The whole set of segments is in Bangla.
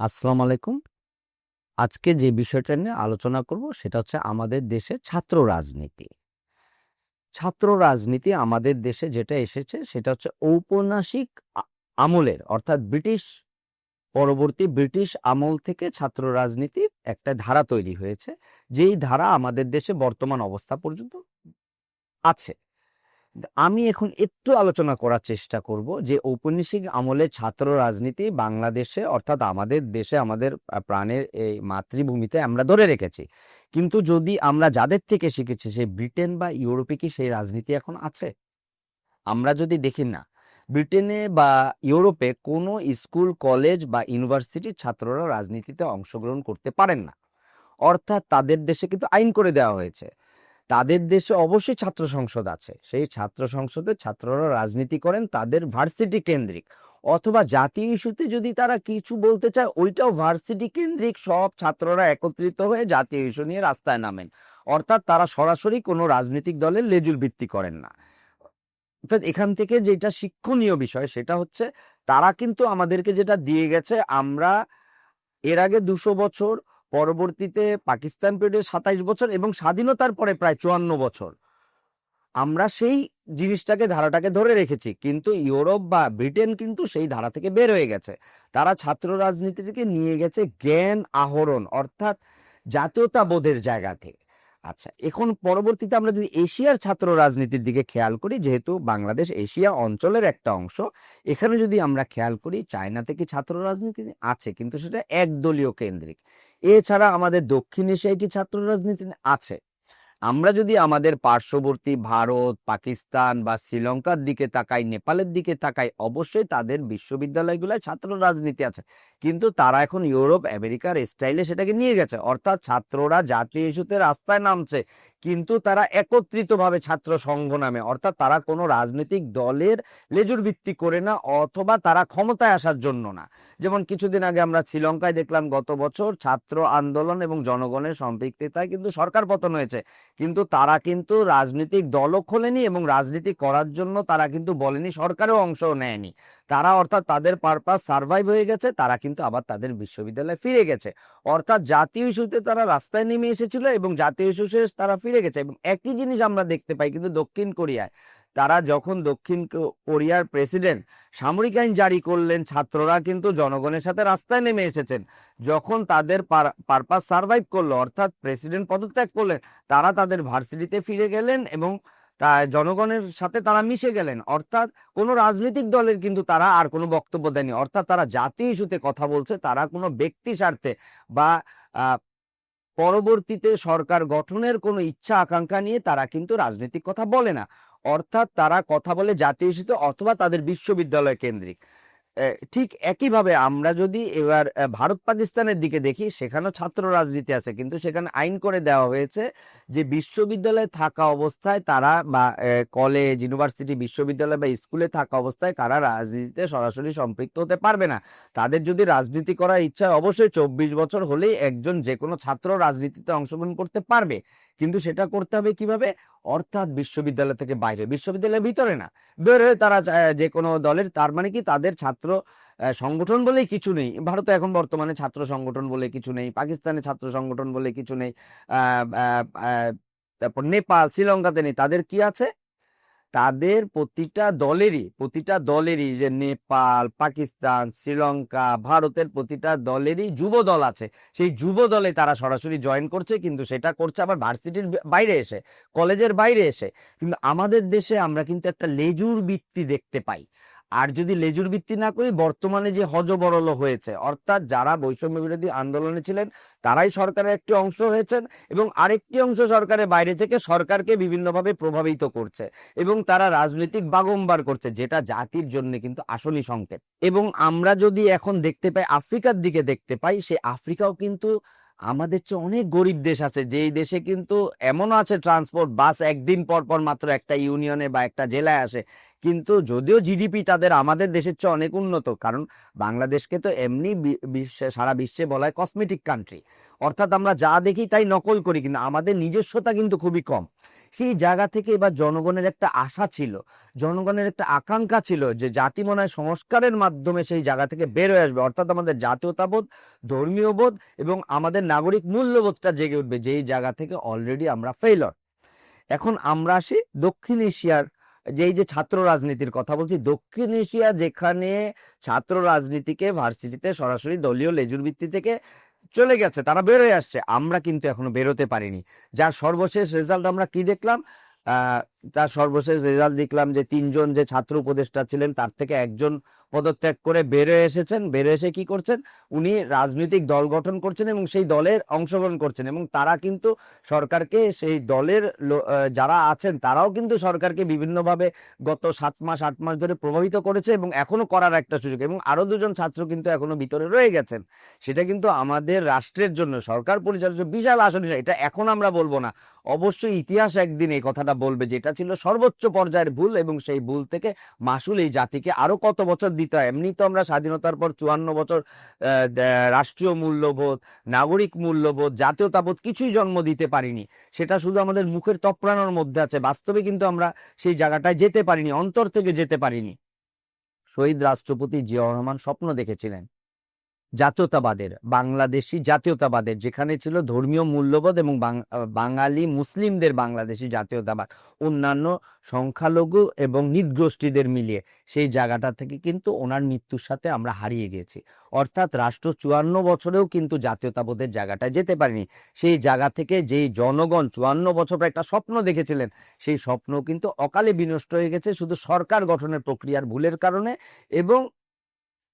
আসসালামু আলাইকুম। আজকে যে বিষয়টা নিয়ে আলোচনা করব সেটা হচ্ছে আমাদের দেশে ছাত্র রাজনীতি। ছাত্র রাজনীতি আমাদের দেশে যেটা এসেছে সেটা হচ্ছে ঔপন্যাসিক আমলের অর্থাৎ ব্রিটিশ, পরবর্তী ব্রিটিশ আমল থেকে ছাত্র রাজনীতির একটা ধারা তৈরি হয়েছে। যেই ধারা আমাদের দেশে বর্তমান অবস্থা পর্যন্ত আছে। আমি এখন একটু আলোচনা করার চেষ্টা করব যে ঔপনিবেশিক আমলে ছাত্র রাজনীতি বাংলাদেশে অর্থাৎ আমাদের দেশে আমাদের প্রাণের এই মাতৃভূমিতে আমরা ধরে রেখেছি। কিন্তু যদি আমরা যাদের থেকে শিখেছি সেই ব্রিটেন বা ইউরোপে কি সেই রাজনীতি এখন আছে? আমরা যদি দেখি না, ব্রিটেনে বা ইউরোপে কোনো স্কুল, কলেজ বা ইউনিভার্সিটির ছাত্ররা রাজনীতিতে অংশগ্রহণ করতে পারেন না। অর্থাৎ তাদের দেশে কিন্তু আইন করে দেওয়া হয়েছে। তাদের দেশে অবশ্যই ছাত্র সংসদ আছে। সেই ছাত্র সংসদে ছাত্ররা রাজনীতি করেন, তাদের ভার্সিটি কেন্দ্রিক। অথবা জাতীয় ইস্যুতে যদি তারা কিছু বলতে চায়, ওইটাও ভার্সিটি কেন্দ্রিক। সব ছাত্ররা একত্রিত হয়ে জাতীয় ইস্যু নিয়ে রাস্তায় নামেন। অর্থাৎ তারা সরাসরি কোনো রাজনৈতিক দলের লেজুল ভিত্তি করেন না। অর্থাৎ এখান থেকে যেটা শিক্ষণীয় বিষয়, সেটা হচ্ছে তারা কিন্তু আমাদেরকে যেটা দিয়ে গেছে, আমরা এর আগে দুশো বছর পরবর্তীতে পাকিস্তান পিরিয়ডে সাতাইশ বছর এবং স্বাধীনতার পরে প্রায় চুয়ান্ন বছর। আমরা সেই জিনিসটাকে, ধারাটাকে ধরে রেখেছি, কিন্তু ইউরোপ বা ব্রিটেন কিন্তু সেই ধারা থেকে বের হয়ে গেছে। তারা ছাত্র রাজনীতিটিকে নিয়ে গেছে জ্ঞান আহরণ, অর্থাৎ জাতীয়তাবোধের জায়গা থেকে। আচ্ছা এখন পরবর্তীতে আমরা যদি এশিয়ার ছাত্র রাজনীতির দিকে খেয়াল করি, যেহেতু বাংলাদেশ এশিয়া অঞ্চলের একটা অংশ, এখানে যদি আমরা খেয়াল করি চায়নাতে কি ছাত্র রাজনীতি আছে, কিন্তু সেটা একদলীয় কেন্দ্রিক। এছাড়া আমাদের দক্ষিণ এশিয়ায় কি ছাত্র রাজনীতি আছে? আমরা যদি আমাদের পার্শ্ববর্তী ভারত, পাকিস্তান বা শ্রীলঙ্কার দিকে তাকাই, নেপালের দিকে তাকাই, অবশ্যই তাদের বিশ্ববিদ্যালয়গুলোয় ছাত্র রাজনীতি আছে। কিন্তু তারা এখন ইউরোপ, আমেরিকার স্টাইলে সেটাকে নিয়ে গেছে। অর্থাৎ ছাত্ররা জাতীয় ইস্যুতে রাস্তায় নামছে। কিন্তু তারা একত্রিতভাবে ছাত্র সংঘ নামে। অর্থাৎ তারা কোনো রাজনৈতিক দলের লেজুর ভিত্তি করে না, অথবা তারা ক্ষমতায় আসার জন্য না। যেমন কিছুদিন আগে আমরা শ্রীলঙ্কায় দেখলাম, গত বছর ছাত্র আন্দোলন এবং জনগণের সম্পৃক্ততায় কিন্তু সরকার পতন হয়েছে। কিন্তু তারা কিন্তু রাজনৈতিক দলও খোলেনি এবং রাজনীতি করার জন্য তারা কিন্তু বলেনি, সরকারও অংশ নেয়নি। তারা অর্থাৎ তাদের পারপাস সার্ভাইভ হয়ে গেছে, তারা কিন্তু আবার তাদের বিশ্ববিদ্যালয়ে ফিরে গেছে। অর্থাৎ জাতীয় ইস্যুতে তারা রাস্তায় নেমে এসেছিল এবং জাতীয় ইস্যু শেষ তারা ফিরে গেছে এবং একই জিনিস আমরা দেখতে পাই কিন্তু দক্ষিণ কোরিয়ায়। তারা যখন দক্ষিণ কোরিয়ার প্রেসিডেন্ট সামরিক আইন জারি করলেন, ছাত্ররা কিন্তু জনগণের সাথে রাস্তায় নেমে এসেছেন। যখন তাদের পারপাস সার্ভাইভ করল, অর্থাৎ প্রেসিডেন্ট পদত্যাগ করলেন, তারা তাদের ভার্সিটিতে ফিরে গেলেন এবং তা, জনগণের সাথে তারা মিশে গেলেন। অর্থাৎ কোনো রাজনৈতিক দলের কিন্তু তারা আর কোনো বক্তব্য দেয়নি। অর্থাৎ তারা জাতি ইস্যুতে কথা বলছে, তারা কোনো ব্যক্তি স্বার্থে বা পরবর্তীতে সরকার গঠনের কোনো ইচ্ছা, আকাঙ্ক্ষা নিয়ে তারা কিন্তু রাজনৈতিক কথা বলে না। অর্থাৎ তারা কথা বলে জাতীয় অথবা তাদের বিশ্ববিদ্যালয় কেন্দ্রিক। ঠিক একইভাবে আমরা যদি এবার ভারত পাকিস্তানের দিকে দেখি, সেখানেও ছাত্র রাজনীতি আছে। কিন্তু সেখানে আইন করে দেওয়া হয়েছে যে, বিশ্ববিদ্যালয়ে থাকা অবস্থায় তারা বা কলেজ ইউনিভার্সিটি বিশ্ববিদ্যালয় বা স্কুলে থাকা অবস্থায় তারা রাজনীতিতে সরাসরি সম্পৃক্ত হতে পারবে না। তাদের যদি রাজনীতি করার ইচ্ছা অবশ্যই চব্বিশ বছর হলেই একজন যে কোনো ছাত্র রাজনীতিতে অংশগ্রহণ করতে পারবে। কিন্তু সেটা করতে হবে কীভাবে? অর্থাৎ বিশ্ববিদ্যালয় থেকে বাইরে। বিশ্ববিদ্যালয়ের ভিতরে না, বের হয়ে তারা যে কোনো দলের, তার মানে কি তাদের ছাত্র সংগঠন বলেই কিছু নেই। ভারতে এখন বর্তমানে ছাত্র সংগঠন বলে কিছু নেই, পাকিস্তানে ছাত্র সংগঠন বলে কিছু নেই তারপর নেপাল, শ্রীলঙ্কাতে নেই। তাদের কি আছে? তাদের প্রতিটা দলেরই প্রতিটা দলেরই যে নেপাল, পাকিস্তান, শ্রীলঙ্কা, ভারতের প্রতিটা দলেরই যুব দল আছে। সেই যুব দলে তারা সরাসরি জয়েন করছে, কিন্তু সেটা করছে আবার ভার্সিটির বাইরে এসে কলেজের বাইরে এসে। কিন্তু আমাদের দেশে আমরা কিন্তু একটা লেজুর বৃত্তি দেখতে পাই। আর যদি লেজুর ভিত্তি না করি, বর্তমানে যে হজবরল হয়েছে, অর্থাৎ যারা বৈষম্য বিরোধী আন্দোলনে ছিলেন, তারাই সরকারের একটি অংশ হয়েছেন এবং আরেকটি অংশ সরকারের বাইরে থেকে সরকারকে বিভিন্নভাবে প্রভাবিত করছে এবং তারা রাজনৈতিক বাগম্বার করছে, যেটা জাতির জন্য কিন্তু আসনি সংকেত। এবং আমরা যদি এখন দেখতে পাই, আফ্রিকার দিকে দেখতে পাই, সে আফ্রিকাও কিন্তু আমাদের চেয়ে অনেক গরিব দেশ আছে, যেই দেশে কিন্তু এমনও আছে ট্রান্সপোর্ট বাস একদিন পর পর মাত্র একটা ইউনিয়নে বা একটা জেলায় আসে। কিন্তু যদিও জিডিপি তাদের আমাদের দেশের চেয়ে অনেক উন্নত, কারণ বাংলাদেশকে তো এমনি বিশ্বে, সারা বিশ্বে বলা হয় কসমেটিক কান্ট্রি অর্থাৎ আমরা যা দেখি তাই নকল করি, কিন্তু আমাদের নিজস্বতা কিন্তু খুবই কম। সেই জায়গা থেকে এবার জনগণের একটা আশা ছিল, জনগণের একটা আকাঙ্ক্ষা ছিল যে জাতি মনে সংস্কারের মাধ্যমে সেই জায়গা থেকে বের হয়ে আসবে। অর্থাৎ আমাদের জাতীয়তাবোধ, ধর্মীয় বোধ এবং আমাদের নাগরিক মূল্যবোধটা জেগে উঠবে যেই জায়গা থেকে অলরেডি আমরা ফেইলর এখন আমরা আসি দক্ষিণ এশিয়ার, যে এই যে ছাত্র রাজনীতির কথা বলছি, দক্ষিণ এশিয়া যেখানে ছাত্র রাজনীতিকে, ভার্সিটিতে সরাসরি দলীয় লেজুর ভিত্তি থেকে চলে গেছে, তারা বেরোয় আসছে। আমরা কিন্তু এখনও বেরোতে পারিনি। যার সর্বশেষ রেজাল্ট আমরা কি দেখলাম? তার সর্বশেষ রেজাল্ট দেখলাম যে তিনজন যে ছাত্র উপদেষ্টা ছিলেন, তার থেকে একজন পদত্যাগ করে বেরোয় এসেছেন। বেরোয় এসে কি করছেন? উনি রাজনৈতিক দল গঠন করছেন এবং সেই দলের অংশগ্রহণ করছেন এবং তারা কিন্তু সরকারকে সেই দলের যারা আছেন, তারাও কিন্তু সরকারকে বিভিন্নভাবে গত সাত মাস, আট মাস ধরে প্রভাবিত করেছে এবং এখনও করার একটা সুযোগ এবং আরও দুজন ছাত্র কিন্তু এখনও ভিতরে রয়ে গেছেন। সেটা কিন্তু আমাদের রাষ্ট্রের জন্য, সরকার পরিচালিত বিশাল আসন এটা এখন আমরা বলব না। অবশ্যই ইতিহাস একদিন এই কথাটা বলবে যে এটা ছিল সর্বোচ্চ পর্যায়ের ভুল এবং সেই ভুল থেকে মাসুল এই জাতিকে আরও কত বছর দিতে হয়? এমনি তো আমরা স্বাধীনতার পর চুয়ান্ন বছর রাষ্ট্রীয় মূল্যবোধ, নাগরিক মূল্যবোধ, জাতীয়তাবোধ কিছুই জন্ম দিতে পারিনি। সেটা শুধু আমাদের মুখের তপ্রানোর মধ্যে আছে। বাস্তবে কিন্তু আমরা সেই জায়গাটায় যেতে পারিনি, অন্তর থেকে যেতে পারিনি। শহীদ রাষ্ট্রপতি জিয়াউর রহমান স্বপ্ন দেখেছিলেন। জাতীয়তাবাদের, বাংলাদেশি জাতীয়তাবাদের, যেখানে ছিল ধর্মীয় মূল্যবোধ এবং বাঙালি মুসলিমদের বাংলাদেশি জাতীয়তাবাদ। অন্যান্য সংখ্যালঘু এবং নিদগোষ্ঠীদের মিলিয়ে সেই জায়গাটা থেকে কিন্তু ওনার মৃত্যুর সাথে আমরা হারিয়ে গেছি অর্থাৎ রাষ্ট্র চুয়ান্ন বছরেও কিন্তু জাতীয়তাবোধের জায়গাটায় যেতে পারেনি। সেই জায়গা থেকে যেই জনগণ চুয়ান্ন বছর একটা স্বপ্ন দেখেছিলেন, সেই স্বপ্ন কিন্তু অকালে বিনষ্ট হয়ে গেছে শুধু সরকার গঠনের প্রক্রিয়ার ভুলের কারণে এবং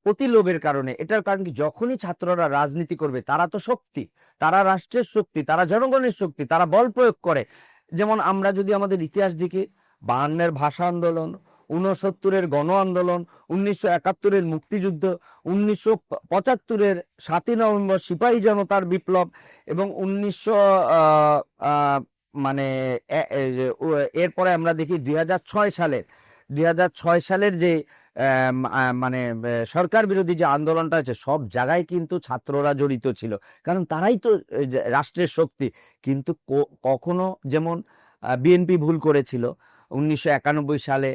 প্রতিলোভের কারণে। এটার কারণ কি? যখনই ছাত্ররা রাজনীতি করবে, তারা তো শক্তি, তারা রাষ্ট্রের শক্তি, তারা জনগণের শক্তি, তারা বল প্রয়োগ করে। যেমন আমরা যদি আমাদের ইতিহাস দেখি, বায়ান্নের ভাষা আন্দোলন উনসত্তরের গণ আন্দোলন, উনিশশো একাত্তরের মুক্তিযুদ্ধ, উনিশশো পঁচাত্তরের সাতই নভেম্বর সিপাহী জনতার বিপ্লব এবং উনিশশো মানে এরপরে আমরা দেখি দুই হাজার ছয় সালের, দুই হাজার ছয় সালের যে মানে সরকার বিরোধী যে আন্দোলনটা হয়েছে, সব জায়গায় কিন্তু ছাত্ররা জড়িত ছিল। কারণ তারাই তো রাষ্ট্রের শক্তি। কিন্তু কখনো যেমন বিএনপি ভুল করেছিল, উনিশশো একানব্বই সালে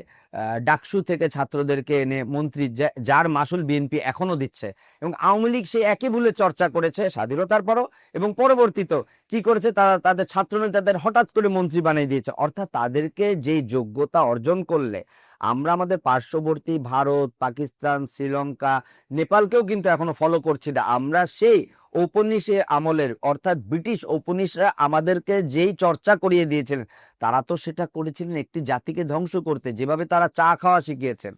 ডাকসু থেকে ছাত্রদেরকে এনে মন্ত্রী যার মাসুল বিএনপি এখনও দিচ্ছে। এবং আওয়ামী লীগ সেই একই ভুলে চর্চা করেছে স্বাধীনতার পরও এবং পরবর্তীতেও কি করেছে তারা তাদের ছাত্রনেতাদের হঠাৎ করে মন্ত্রী বানিয়ে দিয়েছে। অর্থাৎ তাদেরকে যেই যোগ্যতা অর্জন করলে আমরা আমাদের পার্শ্ববর্তী ভারত, পাকিস্তান, শ্রীলঙ্কা, নেপালকেও কিন্তু এখনও ফলো করছি না। আমরা সেই ঔপনিষে আমলের অর্থাৎ ব্রিটিশ ঔপনিষরা আমাদেরকে যেই চর্চা করিয়ে দিয়েছিলেন, তারা তো সেটা করেছিলেন একটি জাতিকে ধ্বংস করতে। যেভাবে তারা চা খাওয়া শিখিয়েছেন।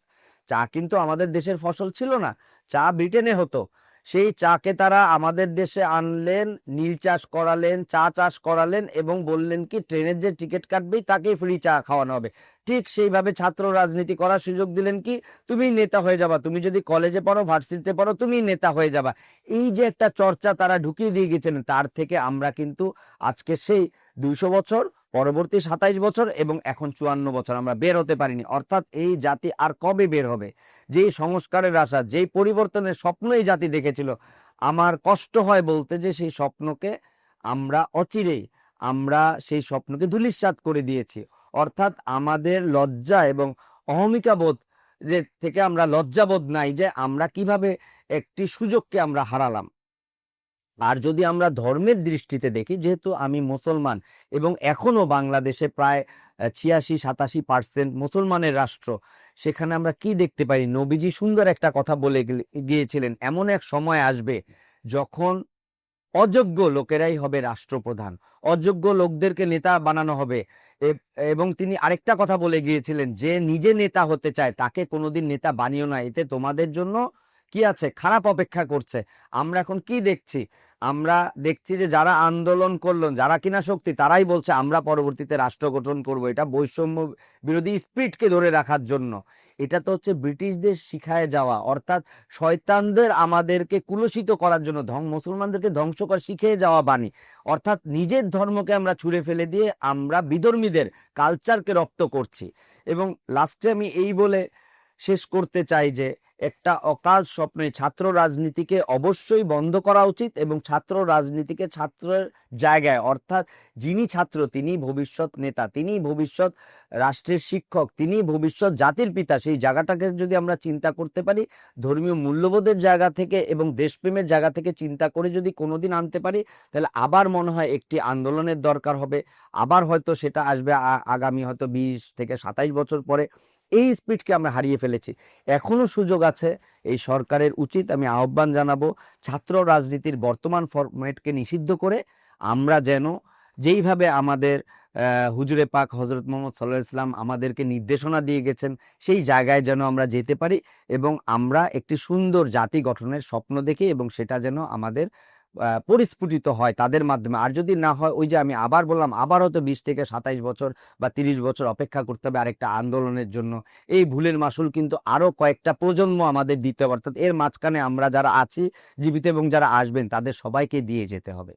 চা কিন্তু আমাদের দেশের ফসল ছিল না, চা ব্রিটেনে হতো। সেই চাকে তারা আমাদের দেশে আনলেন, নীল চাষ করালেন, চা চাষ করালেন এবং বললেন কি, ট্রেনের যে টিকিট কাটবেই তাকেই ফ্রি চা খাওয়ানো হবে। ঠিক সেইভাবে ছাত্র রাজনীতি করার সুযোগ দিলেন কি, তুমি নেতা হয়ে যাবা, তুমি যদি কলেজে পড়ো ভার্সিটিতে পড়ো, তুমি নেতা হয়ে যাবা। এই যে একটা চর্চা তারা ঢুকিয়ে দিয়ে গেছেন, তার থেকে আমরা কিন্তু আজকে সেই দুইশো বছর পরবর্তী সাতাইশ বছর এবং এখন চুয়ান্ন বছর। আমরা বের হতে পারিনি। অর্থাৎ এই জাতি আর কবে বের হবে? যেই সংস্কারের আশা, যেই পরিবর্তনের স্বপ্ন এই জাতি দেখেছিল, আমার কষ্ট হয় বলতে যে সেই স্বপ্নকে আমরা অচিরেই, আমরা সেই স্বপ্নকে ধূলিসাৎ করে দিয়েছি। অর্থাৎ আমাদের লজ্জা এবং অহমিকা বোধ যে থেকে আমরা লজ্জাবোধ নাই যে আমরা কীভাবে একটি সুযোগকে আমরা হারালাম। আর যদি আমরা ধর্মের দৃষ্টিতে দেখি, যেহেতু আমি মুসলমান এবং এখনও বাংলাদেশে প্রায় ছিয়াশি, সাতাশি পার্সেন্ট মুসলমানের রাষ্ট্র, সেখানে আমরা কি দেখতে পাই নবীজি সুন্দর একটা কথা বলে গিয়েছিলেন। এমন এক সময় আসবে যখন অযোগ্য লোকেরাই হবে রাষ্ট্রপ্রধান। অযোগ্য লোকদেরকে নেতা বানানো হবে। এবং তিনি আরেকটা কথা বলে গিয়েছিলেন, যে নিজে নেতা হতে চায়, তাকে কোনোদিন নেতা বানিও না। এতে তোমাদের জন্য কি আছে? খারাপ অপেক্ষা করছে। আমরা এখন কি দেখছি? আমরা দেখছি যে যারা আন্দোলন করল, যারা কিনা শক্তি, তারাই বলছে আমরা পরবর্তীতে রাষ্ট্র গঠন করব। এটা বৈষম্য বিরোধী স্পিডকে ধরে রাখার জন্য। এটা তো হচ্ছে ব্রিটিশদের শিখায় যাওয়া। অর্থাৎ শয়তানদের আমাদেরকে কুলসিত করার জন্য, ধং, মুসলমানদেরকে ধ্বংস করা শিখে যাওয়া বাণী। অর্থাৎ নিজের ধর্মকে আমরা ছুঁড়ে ফেলে দিয়ে আমরা বিধর্মীদের কালচারকে রপ্ত করছি। এবং লাস্টে আমি এই বলে শেষ করতে চাই যে একটা অকাল স্বপ্নে ছাত্র রাজনীতিকে অবশ্যই বন্ধ করা উচিত এবং ছাত্র রাজনীতিকে ছাত্রের জায়গায়, অর্থাৎ যিনি ছাত্র তিনি ভবিষ্যৎ নেতা, তিনি ভবিষ্যৎ রাষ্ট্রের শিক্ষক, তিনি ভবিষ্যৎ জাতির পিতা, সেই জায়গাটাকে যদি আমরা চিন্তা করতে পারি, ধর্মীয় মূল্যবোধের জায়গা থেকে এবং দেশপ্রেমের জায়গা থেকে চিন্তা করে যদি কোনোদিন আনতে পারি, তাহলে আবার মনে হয় একটি আন্দোলনের দরকার হবে। আবার হয়তো সেটা আসবে আগামী হয়তো বিশ থেকে সাতাইশ বছর পরে। এই স্পিডকে আমরা হারিয়ে ফেলেছি। এখনও সুযোগ আছে, এই সরকারের উচিত আমি আহ্বান জানাব, ছাত্র রাজনীতির বর্তমান ফরম্যাটকে নিষিদ্ধ করে আমরা যেন যেইভাবে আমাদের হুজুরে পাক হজরত মোহাম্মদ সাল্লাহ ইসলাম আমাদেরকে নির্দেশনা দিয়ে গেছেন, সেই জায়গায় যেন আমরা যেতে পারি এবং আমরা একটি সুন্দর জাতি গঠনের স্বপ্ন দেখি এবং সেটা যেন আমাদের পরিস্ফুটিত হয় তাদের মাধ্যমে। আর যদি না হয়, ওই যে আমি আবার বললাম আবার হয়তো বিশ থেকে সাতাইশ বছর বা তিরিশ বছর অপেক্ষা করতে হবে আরেকটা আন্দোলনের জন্য। এই ভুলের মাসুল কিন্তু আরও কয়েকটা প্রজন্ম আমাদের দিতে হবে। অর্থাৎ এর মাঝখানে আমরা যারা আছি, জীবিত এবং যারা আসবেন, তাদের সবাইকে দিয়ে যেতে হবে।